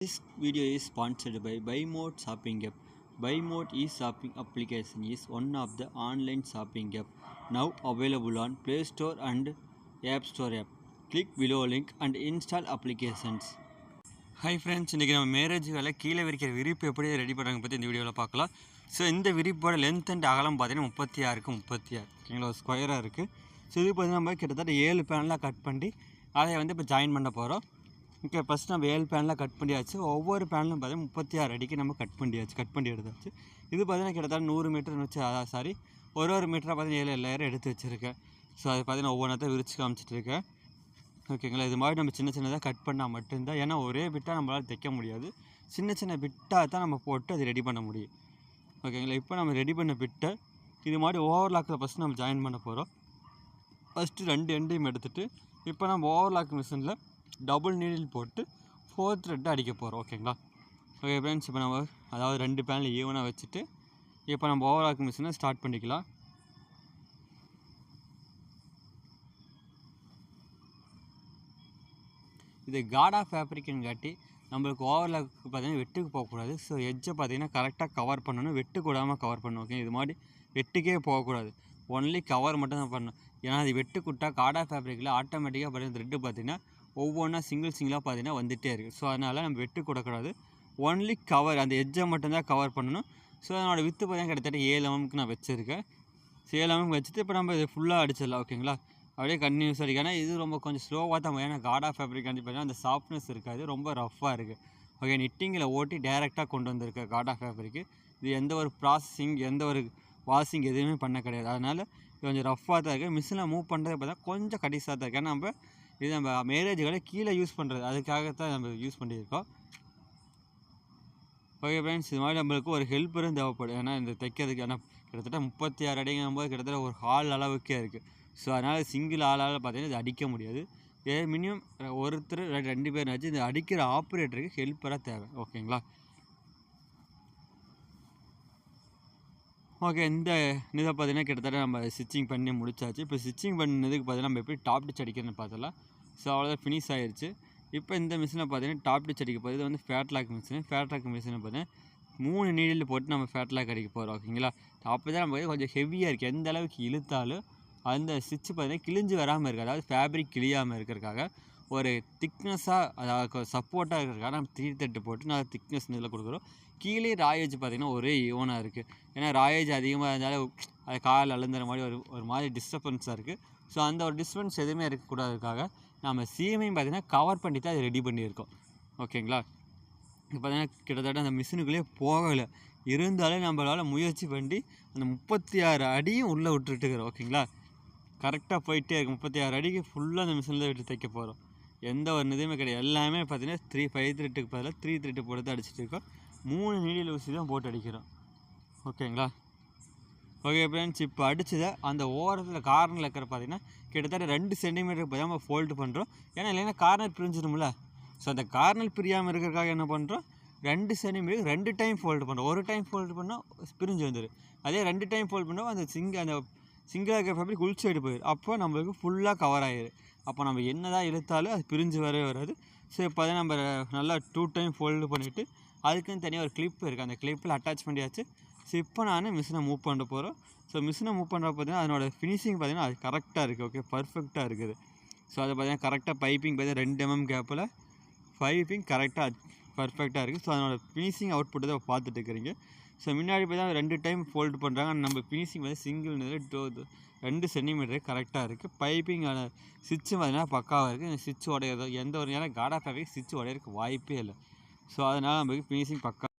This video is sponsored by BuyMode Shopping App. BuyMode e-shopping application is one of the online shopping app now available on Play Store and App Store app. Click below link and install applications. Hi friends இன்றைக்கி நம்ம marriage வேலை கீழே விரிக்கிற விரிப்பு எப்படி ready பண்ணுறாங்க பற்றி இந்த வீடியோவில் பார்க்கலாம் ஸோ இந்த விரிப்போட லென்த் அண்ட் அகலம் பார்த்தீங்கன்னா முப்பத்தி ஆறுக்கு முப்பத்தி ஆறு ஓகேங்களா ஸ்கொயராக இருக்குது ஸோ இது பார்த்தீங்கன்னா நம்ம கிட்டத்தட்ட ஏழு பேனலாக கட் பண்ணி அதை வந்து இப்போ ஜாயின் பண்ண போகிறோம் ஓகே ஃபஸ்ட் நம்ம ஏழு பேனெலாம் கட் பண்ணியாச்சு. ஒவ்வொரு பேனலும் பார்த்தீங்கன்னா முப்பத்தி ஆறு அடிக்கு நம்ம கட் பண்ணியாச்சு. கட் பண்ணி எடுத்தாச்சு. இது பார்த்தீங்கன்னா கிட்டத்தட்ட நூறு மீட்டர்னு வச்சு அதான் சாரி ஒரு ஒரு மீட்டராக பார்த்தீங்கன்னா ஏழு லேயர் எடுத்து வச்சுருக்கேன். ஸோ அது பார்த்தீங்கன்னா ஒவ்வொன்றத்தை விரிச்சு காமிச்சிட்டு இருக்கேன். ஓகேங்களா இது மாதிரி நம்ம சின்ன சின்னதாக கட் பண்ணால் மட்டும்தான் ஏன்னா ஒரே பிட்டாக நம்மளால் தைக்க முடியாது. சின்ன சின்ன பிட்டாக தான் நம்ம போட்டு அது ரெடி பண்ண முடியும். ஓகேங்களா இப்போ நம்ம ரெடி பண்ண பிட்டை இது மாதிரி ஓவர்லாக்கில் ஃபஸ்ட்டு நம்ம ஜாயின் பண்ண போகிறோம் ஃபஸ்ட்டு ரெண்டு எண்டையும் எடுத்துகிட்டு இப்போ நம்ம ஓவர்லாக் மிஷினில் டபுள் நீடில் போட்டு ஃபோர்த் த்ரெட்டை அடிக்க போகிறோம் ஓகேங்களா ஓகே ஃப்ரெண்ட்ஸ் இப்போ நம்ம அதாவது ரெண்டு பேனில் ஈவனாக வச்சுட்டு இப்போ நம்ம ஓவர்லாக் மிஷினை ஸ்டார்ட் பண்ணிக்கலாம். இது காடா ஃபேப்ரிக்னு காட்டி நம்மளுக்கு ஓவர்லாக் பார்த்தீங்கன்னா வெட்டுக்கு போகக்கூடாது ஸோ எட்ஜை பார்த்தீங்கன்னா கரெக்டாக கவர் பண்ணணும். வெட்டு கூடாமல் கவர் பண்ணணும் ஓகே இது மாதிரி வெட்டுக்கே போகக்கூடாது ஒன்லி கவர் மட்டும் தான் பண்ணணும். ஏன்னா அது வெட்டு குட்டா காடா ஃபேப்ரிக்கில் ஆட்டோமேட்டிக்காக பார்த்தீங்கன்னா த்ரெட்டு பார்த்தீங்கன்னா ஒவ்வொன்றா சிங்கிள் சிங்கிளாக பார்த்தீங்கன்னா வந்துகிட்டே இருக்குது ஸோ அதனால் நம்ம வெட்டு கொடுக்கூடாது ஒன்லி கவர் அந்த எஜ்ஜை மட்டும்தான் கவர் பண்ணணும். ஸோ அதனோட வித்து பார்த்தீங்கன்னா கிட்டத்தட்ட ஏழு எம்எம்க்கு நான் வச்சுருக்கேன். ஸோ ஏழு வச்சுட்டு இப்போ நம்ம இது ஃபுல்லாக அடிச்சிடலாம் ஓகேங்களா அப்படியே கன்டினியூஸ் அடிக்கும் ஏன்னா இது ரொம்ப கொஞ்சம் ஸ்லோவாக தான் ஏன்னா காடா ஃபேப்ரிக் வந்து பார்த்தீங்கன்னா அந்த சாஃப்ட்னஸ் இருக்காது. ரொம்ப ரஃப்பாக இருக்குது ஓகே நிட்டிங்கில் ஓட்டி டைரெக்டாக கொண்டு வந்திருக்கு காடா ஃபேப்ரிக்கு இது எந்த ஒரு ப்ராசஸிங் எந்த ஒரு வாஷிங் எதுவுமே பண்ண கிடையாது. அதனால் கொஞ்சம் ரஃப்பாக தான் இருக்குது மிஷினில் மூவ் பண்ணுறது பார்த்தா கொஞ்சம் கடிசாக தான் இருக்குது ஏன்னா நம்ம இது நம்ம மேரேஜுகளை கீழே யூஸ் பண்ணுறது அதுக்காக தான் நம்ம யூஸ் பண்ணியிருக்கோம். ஓகே ஃப்ரெண்ட்ஸ் இது மாதிரி நம்மளுக்கு ஒரு ஹெல்ப்பரும் தேவைப்படும். ஏன்னா இந்த தைக்கிறதுக்கு ஏன்னா கிட்டத்தட்ட முப்பத்தி ஆறு அடிங்கும் போது கிட்டத்தட்ட ஒரு ஹால் அளவுக்கே இருக்குது ஸோ அதனால் சிங்கிள் ஆளால் பார்த்தீங்கன்னா இது அடிக்க முடியாது. ஏ மினிமம் ஒருத்தர் ரெண்டு பேர் வச்சு இந்த அடிக்கிற ஆப்ரேட்டருக்கு ஹெல்ப்பராக தேவை. ஓகேங்களா ஓகே இந்த இதை பார்த்தீங்கன்னா கிட்டத்தட்ட நம்ம ஸ்டிச்சிங் பண்ணி முடிச்சாச்சு. இப்போ ஸ்டிச்சிங் பண்ணதுக்கு பார்த்தீங்கன்னா நம்ம எப்படி டாப் டிச் அடிக்கிறதுன்னு பார்த்தலாம் ஸோ அவ்வளோதான் ஃபினிஷ் ஆயிடுச்சு இப்போ இந்த மிஷினை பார்த்தீங்கன்னா டாப் டிச் அடிக்க போகுது வந்து ஃபேட்லாக் மிஷின் ஃபேட்லாக் மிஷினை பார்த்தீங்கன்னா மூணு நீடில் போட்டு நம்ம ஃபேட் லாக் அடிக்க போகிறோம் ஓகேங்களா? அப்போ தான் நம்ம கொஞ்சம் ஹெவியாக இருக்குது எந்த அளவுக்கு இழுத்தாலும் அந்த ஸ்டிச்சு பார்த்தீங்கன்னா கிழிஞ்சு வராமல் இருக்குது அதாவது ஃபேப்ரிக் கிழியாமல் இருக்கிறதுக்காக ஒரு திக்னஸாக அதாவது சப்போர்ட்டாக இருக்கிறதுக்காக நம்ம த்ரீ தட்டு போட்டு நான் திக்னஸ் இதில் கொடுக்குறோம். கீழே ராயேஜ் பார்த்திங்கன்னா ஒரே யோனாக இருக்குது ஏன்னா ராயேஜ் அதிகமாக இருந்தாலும் அது கால் அழுந்துற மாதிரி ஒரு ஒரு மாதிரி டிஸ்டர்பன்ஸாக இருக்குது ஸோ அந்த ஒரு டிஸ்டர்பன்ஸ் எதுவுமே இருக்கக்கூடாதுக்காக நம்ம சிஎம்ஐயும் பார்த்திங்கன்னா கவர் பண்ணி தான் அதை ரெடி பண்ணியிருக்கோம். ஓகேங்களா இப்போ பார்த்தீங்கன்னா கிட்டத்தட்ட அந்த மிஷினுக்குள்ளேயே போகலை. இருந்தாலும் நம்மளால் முயற்சி பண்ணி அந்த முப்பத்தி ஆறு அடியும் உள்ளே விட்டுட்டுக்கிறோம் ஓகேங்களா கரெக்டாக போயிட்டே இருக்கும் முப்பத்தி ஆறு அடிக்கு ஃபுல்லாக அந்த மிஷினில் விட்டு தைக்க போகிறோம் எந்த ஒரு இதுவுமே கிடையாது. எல்லாமே பார்த்தீங்கன்னா த்ரீ ஃபைவ் த்ரெட்டுக்கு பதிலாக த்ரீ த்ரெட்டு போட்டு தான் அடிச்சுட்டு இருக்கோம். மூணு நீடில் ஊசி தான் போட்டு அடிக்கிறோம். ஓகேங்களா ஓகே ஃப்ரெண்ட்ஸ் இப்போ அடிச்சதை அந்த ஓரத்தில் கார்னரில் இருக்கிற பார்த்திங்கன்னா கிட்டத்தட்ட ரெண்டு சென்டிமீட்டருக்கு பார்த்தா நம்ம ஃபோல்டு பண்ணுறோம் ஏன்னா இல்லைன்னா கார்னர் பிரிஞ்சிடும்ல. ஸோ அந்த கார்னர் பிரியாமல் இருக்கிறதுக்காக என்ன பண்ணுறோம் ரெண்டு சென்டிமீட்டருக்கு ரெண்டு டைம் ஃபோல்டு பண்ணுறோம் ஒரு டைம் ஃபோல்டு பண்ணால் பிரிஞ்சு வந்துடும் அதே ரெண்டு டைம் ஃபோல்டு பண்ணால் அந்த சிங்க அந்த சிங்கிளாக இருக்கிற ஃபேப்ரிக் உள் சைடு போயிடும் அப்போ நம்மளுக்கு ஃபுல்லாக கவர் ஆகிடும் அப்போ நம்ம என்ன தான் இழுத்தாலும் அது பிரிஞ்சு வரவே வராது. ஸோ இப்போ அதை நம்ம நல்லா டூ டைம் ஃபோல்டு பண்ணிவிட்டு அதுக்குன்னு தனியாக ஒரு கிளிப் இருக்குது அந்த கிளிப்பில் அட்டாச் பண்ணியாச்சு. ஸோ இப்போ நான் மிஷினை மூவ் பண்ண போகிறோம் ஸோ மிஷினை மூவ் பண்ணுற பார்த்தீங்கன்னா அதனோட ஃபினிஷிங் பார்த்தீங்கன்னா அது கரெக்டாக இருக்குது ஓகே பர்ஃபெக்டாக இருக்குது. ஸோ அதை பார்த்தீங்கன்னா கரெக்டாக பைப்பிங் பார்த்தீங்கன்னா ரெண்டு எம்எம் கேப்பில் பைப்பிங் கரெக்டாக பர்ஃபெக்டாக இருக்குது ஸோ அதனோட ஃபினிஷிங் அவுட்புட்டை தான் பார்த்துட்டு இருக்கிறீங்க. ஸோ முன்னாடி பார்த்தீங்கன்னா ரெண்டு டைம் ஃபோல்டு பண்ணுறாங்க நம்ம ஃபினிஷிங் வந்து சிங்கிள் டோ ரெண்டு சென்டிமீட்டர் கரெக்டாக இருக்குது பைப்பிங்கான ஸ்விட்சு பார்த்தீங்கன்னா பக்காவாக இருக்குது இந்த ஸ்விட்ச் உடையதோ எந்த ஒரு நேரம் காடா ஃபேப்ரிக் ஸ்விட்ச் உடையறதுக்கு வாய்ப்பே இல்லை. ஸோ அதனால் நமக்கு ஃபினிஷிங் பக்கா